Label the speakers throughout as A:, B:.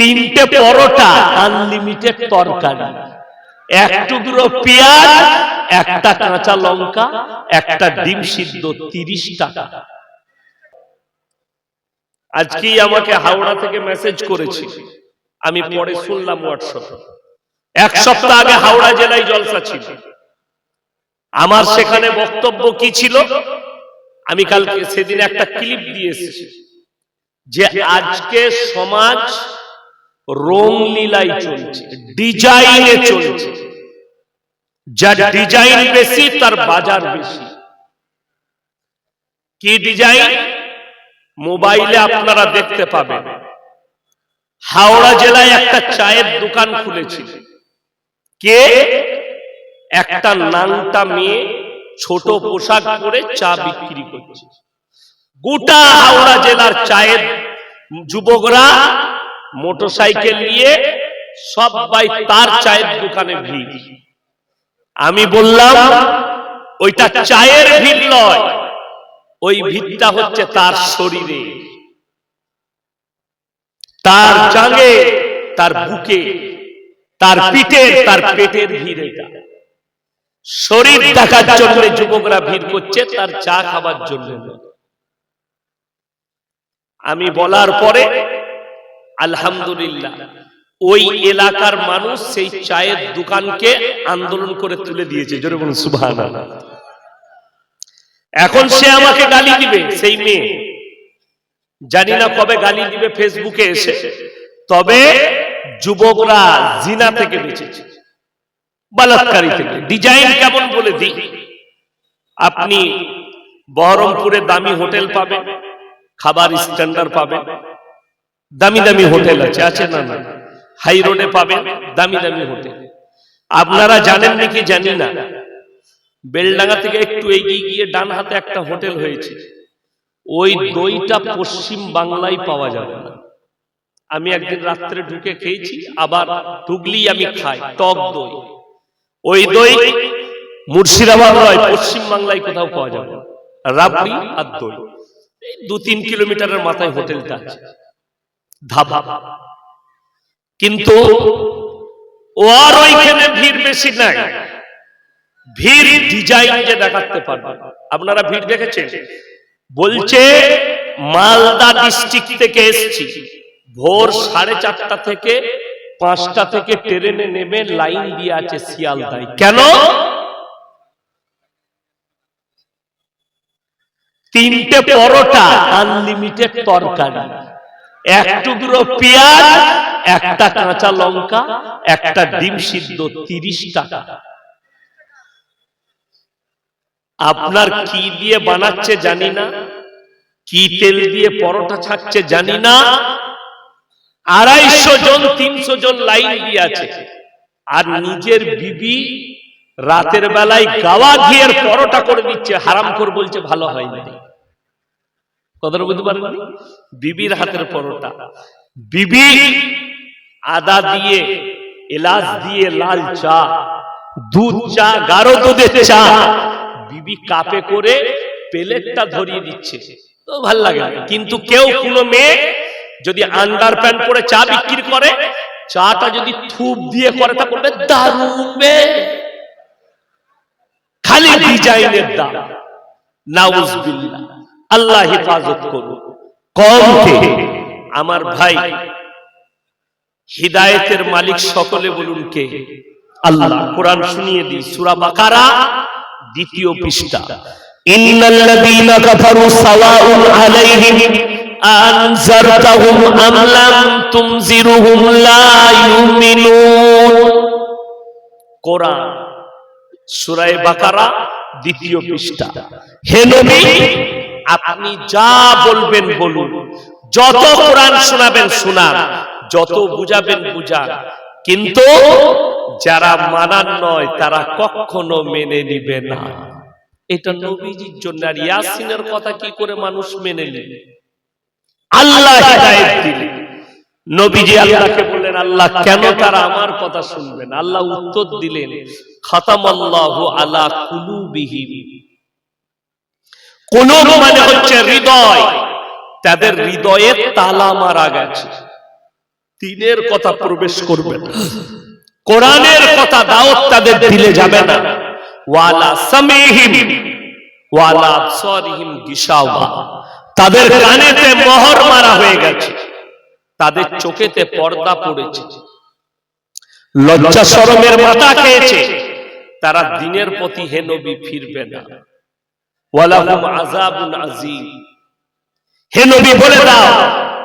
A: তিনটে পরোটা আনলিমিটেড তরকারি। এক টুকরো পেঁয়াজ, একটা কাঁচা লঙ্কা, একটা ডিম সিদ্ধ, তিরিশ টাকা। আজকেই আমাকে হাওড়া থেকে মেসেজ করেছি। আমি পরে শুনলাম হোয়াটসঅ্যাপে এক সপ্তাহ আগে হাওড়া জেলায় জলসা ছিল। আমার সেখানে বক্তব্য কি ছিল? আমি কালকে সেদিন একটা ক্লিপ দিয়ে এসেছি। যে আজকে সমাজ রং লীলায় চলছে ডিজাইনে চলছে। যার ডিজাইন বেশি তার বাজার বেশি। কি ডিজাইন? মোবাইলে আপনারা দেখতে পাবেন। হাওড়া জেলায় একটা চায়ের দোকান খুলেছিল। কে? একটা নাংটা মেয়ে ছোট পোশাক পরে চা বিক্রি করছে। গোটা হাওড়া জেলার চায়ের যুবকরা মোটরসাইকেল নিয়ে সবাই তার চায়ের দোকানে ভিড়। আমি বললাম, ওইটা চায়ের ভিড় নয়, ওই ভিড়টা হচ্ছে তার শরীরে। তার জাঙ্গে তার বুকে, তার পিঠের তার পেটের ভিড় এটা। শরীর দেখার জন্য যুবকরা ভিড় করছে, তার চা খাবার জন্য। আমি বলার পরে আলহামদুলিল্লাহ, ওই এলাকার মানুষ সেই চায়ের দোকানকে আন্দোলন করে তুলে দিয়েছে। এখন সে আমাকে গালি দিবে, সেই মেয়ে। জানি না কবে গালি দিবে, ফেসবুকে এসে। তবে যুবকরা জিনা থেকে বেঁচেছে, বালাৎকারী থেকে। ডিজাইন কেমন বলে দিই? আপনি বহরমপুরে দামি হোটেল পাবেন, খাবার স্ট্যান্ডার্ড পাবেন দামি দামি হোটেল আছে আছে না না? হাই রোডে পাবেন দামি দামি হোটেল। আপনারা জানেন নাকি? জানি না। বেলডাঙ্গা থেকে একটু এগিয়ে গিয়ে ডান হাতে একটা হোটেল হয়েছে। ওই দইটা পশ্চিম বাংলায় পাওয়া যাবে না। আমি একদিন রাত্রে ঢুকে খেয়েছি আবার ঢুকলেই আমি খাই টক দই। ওই দই মুর্শিদাবাদ নয় পশ্চিম বাংলায় কোথাও পাওয়া যাবে। রাবড়ি আর দই। দু তিন কিলোমিটারের মাথায় হোটেলটা আছে। ধাবা। কিন্তু ওর ওইখানে ভিড় বেশি নাই। ভিড় ডিজাইন যে দেখাতে পারবে। আপনারা ভিড় দেখেছেন? বলছে মালদা ডিস্ট্রিক্ট থেকে এসছি। ভোর সাড়ে চারটা থেকে পাঁচটা থেকে ট্রেনে নেমে লাইন দিয়ে আছে শিয়ালদায়। কেন? তিনটে পরোটা আনলিমিটেড তরকারি। এক টুকরো পেঁয়াজ, একটা কাঁচা লঙ্কা, একটা ডিম সিদ্ধ তিরিশ টাকা। আপনার কি দিয়ে বানাচ্ছে জানি না, কি তেল দিয়ে পরোটা ছাড়ছে জানি না। আড়াইশো জন, তিনশো জন লাইন দিয়ে আছে। আর নিজের বিবি রাতের বেলায় গাওয়া ঘিয়ের পরোটা করে দিচ্ছে হারাম কর বলছে, ভালো হয়নি। কথাটা বুঝতে পারেন বিবির হাতের পরোটা। বিবি আদা দিয়ে এলাচ দিয়ে লাল চা। দুধ চা গাঢ় দুধের চা। বিবি কাপে করে প্লেটটা ধরিয়ে দিচ্ছে। তো ভালো লাগে কিন্তু কেউ কোনো মেয়ে যদি আন্ডার প্যান্ট পরে চা বিক্রি করে চাটা যদি থুপ দিয়ে করে তা করবে দারুণবে খালি ডিজাইনের দাম। নাউজবিল্লাহ। আল্লাহ হেফাজত করুন। কমকে আমার ভাই হিদায়েতের মালিক সকলে বলুন কে? আল্লাহ। কোরআন শুনিয়ে দিই সূরা বাকারা দ্বিতীয় পৃষ্ঠা। ইন্নাল্লাযীনা কাফারু সাওয়াউন আলাইহিম আনজারতাহুম আম লাম তুনজিরুহুম লা ইউমিনুন। কোরআন সূরা বাকারা দ্বিতীয় পৃষ্ঠা। হে নবী আপনি যা বলবেন বলুন। যত কোরআন শোনাবেন শোনান, যত বুঝাবেন বুঝান। কিন্তু যারা মানার নয়, তারা কখনো মেনে নিবে না। এটা নবীজির জন্য আর ইয়াসিনের কথা কি করে মানুষ মেনে নেবে? আল্লাহ হেদায়েত দিলেন নবীজি আল্লাহকে বললেন, আল্লাহ, কেন তারা আমার কথা শুনবেন আল্লাহ উত্তর দিলেন, খাতামাল্লাহু আলা কুলুবিহিম। কুলুব মানে হচ্ছে হৃদয়। তাদের হৃদয়ে তালা মারা গেছে। দিনের কথা প্রবেশ করবে না। কোরআনের কথা দাওয়াত তাদের দিলে যাবে না। ওয়ালা সামিহিম ওয়ালা আবসারিহিম গিশাওয়া। তাদের কানেতে মোহর মারা হয়ে গেছে। তাদের চোখেতে পর্দা পড়েছে। লজ্জা শরমের মাথা খেয়েছে। তারা দিনের প্রতি হে নবী ফিরবে না। হে নবী, বলে দাও,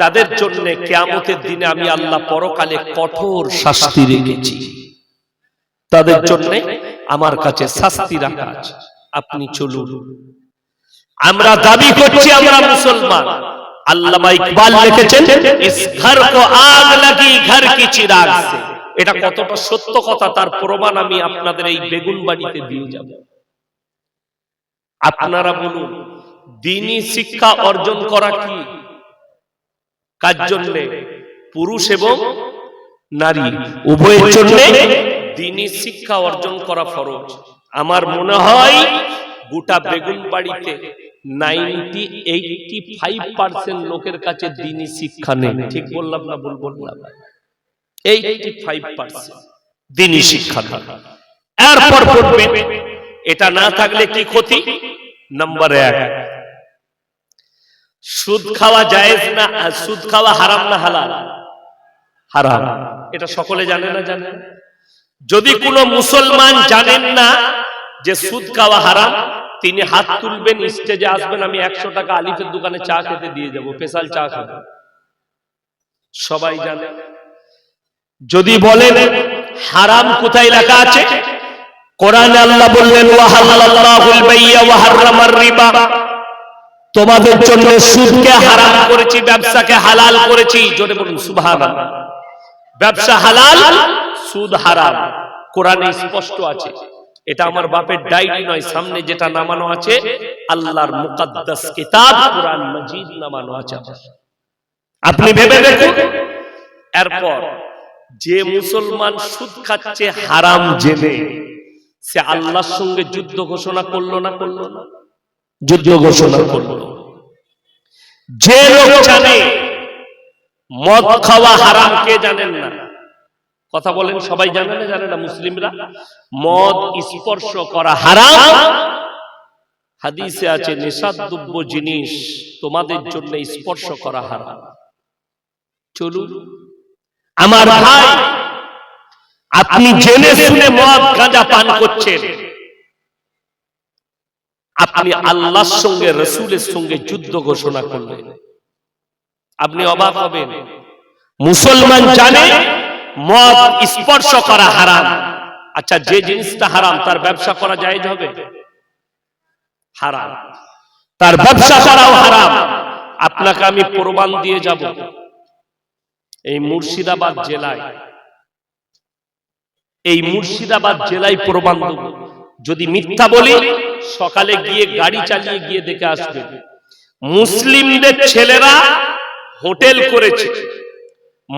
A: তাদের জন্য কিয়ামতের দিনে আমি আল্লাহ পরকালে কঠোর শাস্তি রেখেছি। তাদের জন্য আমার কাছে শাস্তি রাখা আছে। আপনি চলুন। আমরা দাবি করছি আমরা মুসলমান। ইকবাল লিখেছেন ঘর কো আগ লাগি, ঘর কি চিরাগ এটা কতটা সত্য কথা, তার প্রমাণ আমি আপনাদের এই বেগুন বাড়িতে দিয়ে যাব। আপনারা বলুন দিনী শিক্ষা অর্জন করা কি? কার জন্য? পুরুষ এবং নারী। উভয়ের জন্য দিনী শিক্ষা অর্জন করা ফরজ। আমার মনে হয় গোটা বেগুন বাড়িতে নাইনটি এইটি ফাইভ পার্সেন্ট লোকের কাছে দিনী শিক্ষা নেই। ঠিক বললাম না ভুল বললাম? এইটি ফাইভ পার্সেন্ট দিনী শিক্ষা এরপর এটা না থাকলে কি ক্ষতি? নাম্বার এক. সুদ খাওয়া জায়েজ না সুদ খাওয়া হারাম না হালাল? হারাম। এটা সকলে জানে না? জানে। যদি কোনো মুসলমান জানেন না যে সুদ খাওয়া হারাম, তিনি হাত তুলবেন, স্টেজে আসবেন, আমি একশো টাকা আলিফের দোকানে চা খেতে দিয়ে যাব, স্পেশাল চা খাব। সবাই জানে। যদি বলেন হারাম কোথায় লেখা আছে? কোরআনে আল্লাহ বললেন রিবা। তোমাদের জন্য সুদকে হারাম করেছি, ব্যবসাকে হালাল করেছি। জোরে বলুন, সুবহানাল্লাহ। ব্যবসা হালাল, সুদ হারাম। কোরআনে স্পষ্ট আছে। এটা আমার বাপের ডায়েরি নয়, সামনে যেটা নামানো আছে, আল্লাহর মুকাদ্দাস কিতাব, কোরআন মাজিদ নামানো আছে আপনি ভেবে দেখুন, এরপর যে মুসলমান সুদ খাচ্ছে হারাম জেনে সে আল্লাহর সঙ্গে যুদ্ধ ঘোষণা করল না? করল না যুদ্ধ ঘোষণা করল। যে লোক জানে মদ খাওয়া হারাম কে জানেন না? কথা বলেন সবাই জানে না জানে না মুসলিমরা? মদ স্পর্শ করা হারাম। হাদিসে আছে নেশাদ্রব্য জিনিস তোমাদের জন্য স্পর্শ করা হারাম। চলুন আমার ভাই আপনি জেনে শুনে মদ গাঁজা পান করছেন। আপনি আল্লাহর সঙ্গে রসুলের সঙ্গে যুদ্ধ ঘোষণা করলেন। আপনি অবাক হবেন। মুসলমান জানে মদ স্পর্শ করা হারাম। আচ্ছা যে জিনিসটা হারাম তার ব্যবসা করা যায় হবে? হারাম। তার ব্যবসা করাও হারাম। আপনাকে আমি প্রমাণ দিয়ে যাব। এই মুর্শিদাবাদ জেলায় এই মুর্শিদাবাদ জেলায় প্রমাণ যদি মিথ্যা বলি, সকালে গিয়ে গাড়ি চালিয়ে গিয়ে দেখে আসবে। মুসলিমদের ছেলেরা হোটেল করেছে।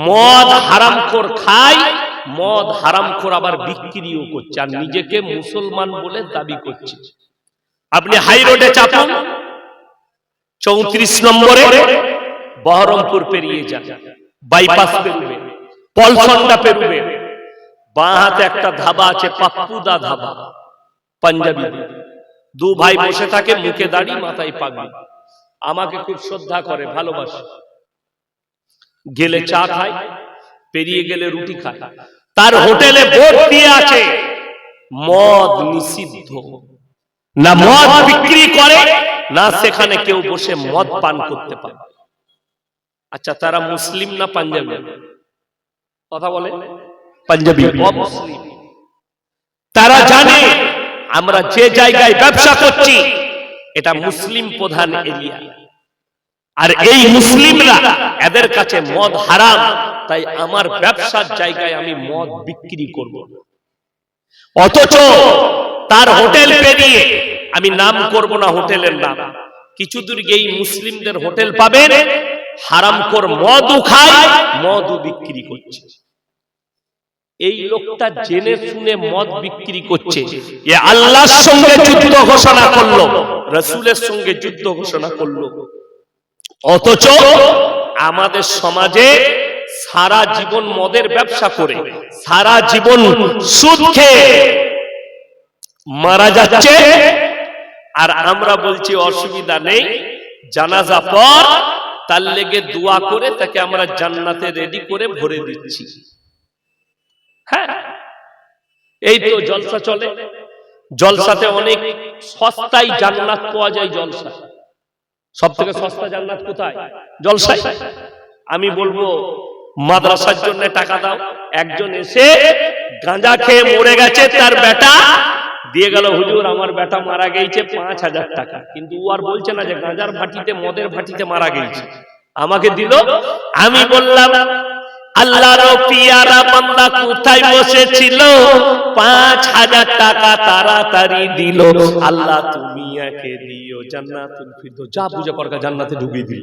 A: মদ হারামখোর খায়, মদ হারামখোর আবার বিক্রিও করছে আর নিজেকে মুসলমান বলে দাবি করছে। আপনি হাই রোডে চাপুন, চৌত্রিশ নম্বরে বহরমপুর পেরিয়ে যান। বাইপাস পেরুবে, পলসন্ডা পেরুবে। বাঁ হাতে একটা ধাবা আছে, পাপ্পুদা ধাবা। পাঞ্জাবি। দু ভাই বসে থাকে, মুখে দাড়ি, মাথায় পাগড়ি। আমাকে খুব শ্রদ্ধা করে, ভালোবাসে। গেলে চা খায়, পেরিয়ে গেলে রুটি খায়। তার হোটেলে বোর্ড দিয়ে আছে, মদ নিষিদ্ধ। না মদ বিক্রি করে, না সেখানে কেউ বসে মদ পান করতে পারে। আচ্ছা তারা মুসলিম না পাঞ্জাবি? কথা বলে। পাঞ্জাবি। অমুসলিম তারা জানে আমরা যে জায়গায় ব্যবসা করছি এটা মুসলিম প্রধান এরিয়া। আর এই মুসলিমরা এদের কাছে মদ হারাম তাই আমার ব্যবসার জায়গায় আমি মদ বিক্রি করব। অথচ তার হোটেল পেরিয়ে আমি নাম করব না হোটেলের নাম। কিছু দূর গিয়ে মুসলিমদের হোটেল পাবেন হারামকর মদও খায় মদও বিক্রি করছে। এই লোকটা জেনে শুনে মদ বিক্রি করছে। এ আল্লাহর সঙ্গে যুদ্ধ ঘোষণা করল, রসুলের সঙ্গে যুদ্ধ ঘোষণা করল। অথচ আমাদের সমাজে সারা জীবন মদের ব্যবসা করে, সারা জীবন সুদ খেয়ে মারা যাচ্ছে। আর আমরা বলছি, অসুবিধা নেই, জানাজা পর তার লেগে দোয়া করে তাকে আমরা জান্নাতে রেডি করে ভরে দিচ্ছি। হ্যাঁ। এই তো জলসা চলে। জলসাতে অনেক সস্তায় জান্নাত পাওয়া যায় জলসা। সব থেকে সস্তা জান্নাত কোথায়? জলসায়। আমি বলব, মাদ্রাসার জন্য টাকা দাও। একজন এসে গাঁজা খেয়ে মরে গেছে, তার বেটা দিয়ে গেল, হুজুর, আমার বেটা মারা গেছে পাঁচ হাজার টাকা। কিন্তু ও আর বলছে না যে গাঁজার ভাটিতে, মদের ভাটিতে মারা গেছে। আমাকে দিল। আমি বললাম আল্লাহর পিয়ারা বান্দা কোথায় বসেছিল? পাঁচ হাজার টাকা তাড়াতাড়ি দিল। আল্লাহ তুমি একে দিও জান্নাতুল ফিরদৌস। যা বুঝে পড়কা জান্নাতে ঢুকিয়ে দিল।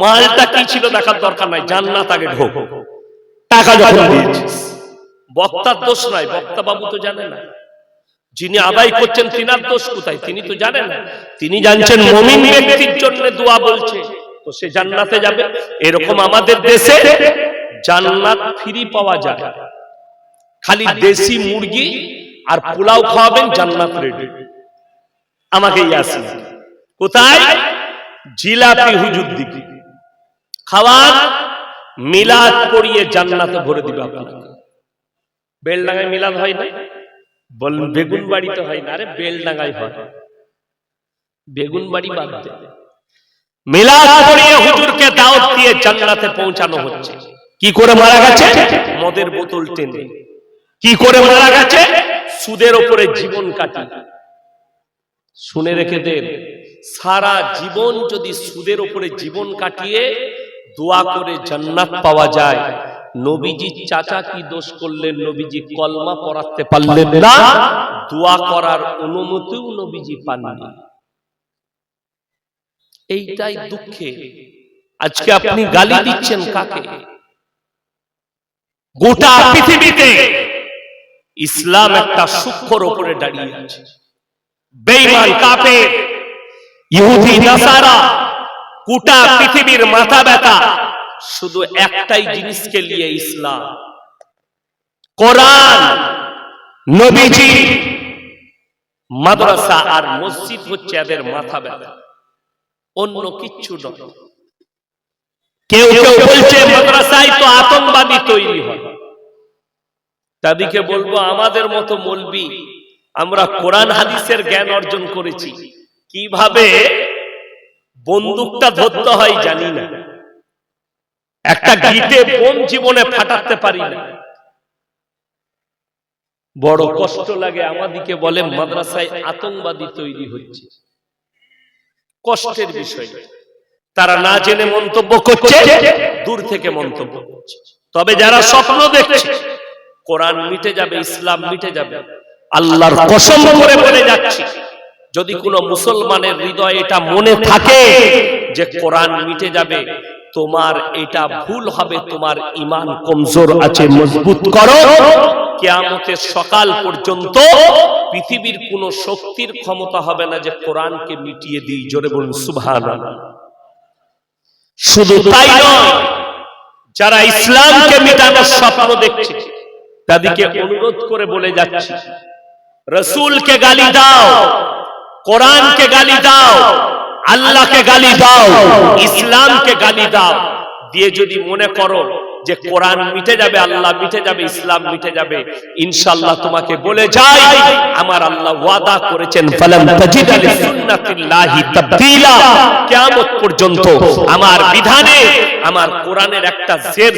A: মালটা কি ছিল দেখার দরকার নাই জান্নাত আগে ঢোক। টাকা যখন দিয়েছিস বক্তার দোষ নাই বক্তা বাবু তো জানে না। যিনি আদায় করছেন তিনার দোষ কোথায়? তিনি তো জানেন না। তিনি জানছেন মমিন ব্যক্তির জন্য দোয়া বলছে। তো সে জান্নাতে যাবে। এরকম আমাদের দেশে জান্নাত ফ্রি পাওয়া যায়। খালি দেশি মুরগি আর পোলাও খাওয়াবেন জান্নাত রেডি। আমাকে ইয়াসিন। কোথায়? জিলাপি হুজুর দিকে। খাওয়ার মিলাদ পড়িয়ে জান্নাতে ভরে দিবে আপনাকে। বেলডাঙ্গায় মিলাদ হয় না? বললেন বেগুন বাড়িতে হয় না। আরে বেলডাঙ্গায় হয়। বেগুন বাড়ি বাদ মিলাদ পড়িয়ে হুজুরকে দাওয়াত দিয়ে জান্নাতে পৌঁছানো হচ্ছে। কি করে মারা গেছে? মদের বোতল টেনে। কি করে মারা গেছে? সুদের ওপরে জীবন কাটি শুনে রেখে দেন সারা জীবন যদি সুদের ওপরে জীবন কাটিয়ে দোয়া করে জান্নাত পাওয়া যায় নবীজি চাচা কি দোষ করলেন? নবীজি কলমা পড়াতে পারলেন না দোয়া করার অনুমতিও নবীজি পাননি। এইটাই দুঃখে। আজকে আপনি গালি দিচ্ছেন কাকে? গোটা পৃথিবীতে ইসলাম একটা সূক্ষ্মর উপরে দাঁড়িয়ে আছে। বেঈমান কাফের ইহুদি নাসারা গোটা পৃথিবীর মাথা ব্যথা। শুধু একটাই জিনিসকে নিয়ে ইসলাম। কোরআন নবীজি মাদ্রাসা আর মসজিদ হচ্ছে এদের মাথা ব্যথা। অন্য কিচ্ছু নয়। কেউ কেউ বলছে মাদ্রাসায় তো আতঙ্কবাদী তৈরি হয়। তাদেরকে বলব আমাদের মতো মলবি আমরা কোরআন হাদিসের জ্ঞান অর্জন করেছি। কীভাবে বন্দুকটা ধরতে হয় জানি না। একটা গিটে বোম জীবনে ফাটাতে পারি না। বড় কষ্ট লাগে আমাদিকে বলে মাদ্রাসায় আতঙ্কবাদী তৈরি হচ্ছে। কষ্টের বিষয়। তারা না জেনে মন্তব্য করছে, দূর থেকে মন্তব্য করছে। তবে যারা স্বপ্ন দেখছে, কোরআন মিটে যাবে, ইসলাম মিটে যাবে, আল্লাহর কসম করে বলে যাচ্ছি, যদি কোনো মুসলমানের হৃদয়ে এটা মনে থাকে যে কোরআন মিটে যাবে, তোমার এটা ভুল হবে, তোমার ইমান কমজোর আছে, মজবুত করো। কেয়ামতের সকাল পর্যন্ত পৃথিবীর কোন শক্তির ক্ষমতা হবে না যে কোরআনকে মিটিয়ে দিই, জোরে বলুন, সুবহানাল্লাহ। শুধু তাই নয় যারা ইসলামকে মিটানোর স্বপ্ন দেখছে তাদেরকে অনুরোধ করে বলে যাচ্ছে রসুলকে গালি দাও কোরআনকে গালি দাও আল্লাহকে গালি দাও ইসলামকে গালি দাও। দিয়ে যদি মনে করো যে কোরআন মিটে যাবে, আল্লাহ মিটে যাবে, ইসলাম মিটে যাবে, ইনশাআল্লাহ তোমাকে বলে যাই, আমার আল্লাহ ওয়াদা করেছেন পর্যন্ত আমার বিধানে, আমার কোরআনের একটা জের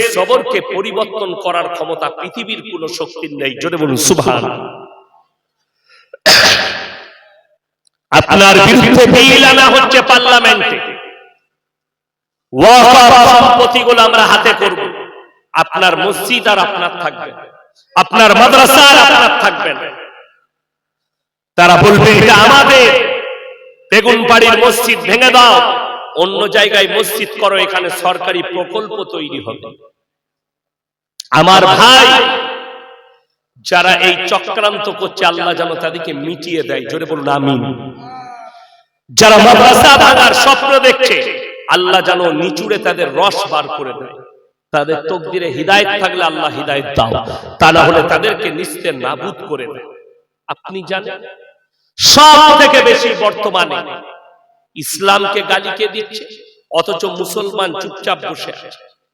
A: পরিবর্তন করার ক্ষমতা পৃথিবীর কোনো শক্তির নেই। জোরে বলুন সুবহানাল্লাহ আপনার বিরুদ্ধে হচ্ছে পার্লামেন্টে। আপনার মসজিদ আর আপনার থাকবে আপনার মাদ্রাসা আর আপনার থাকবে তারা বলবে আমাদের বেগুন বাড়ির মসজিদ ভেঙে দাও অন্য জায়গায় মসজিদ করো এখানে সরকারি প্রকল্প তৈরি হবে আমার ভাই যারা এই চক্রান্ত করছে আল্লাহ যেন তাদেরকে মিটিয়ে দেয় জোরে বলুন আমিন যারা মাদ্রাসা ভাঙার স্বপ্ন দেখছে আল্লাহ যেন নিচুড়ে তাদের রস বার করে দেয়। তাদের তকদিরে হিদায়ত থাকলে আল্লাহ হিদায়ত দাও। তা না হলে তাদেরকে নিস্তে নাবুদ করে দেয়। আপনি জানেন সব থেকে বেশি বর্তমানে ইসলামকে গালি কে দিচ্ছে? অথচ মুসলমান চুপচাপ বসে আছে।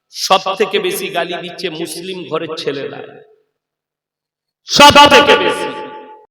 A: সব থেকে বেশি গালি দিচ্ছে মুসলিম ঘরের ছেলেরা। সব থেকে বেশি।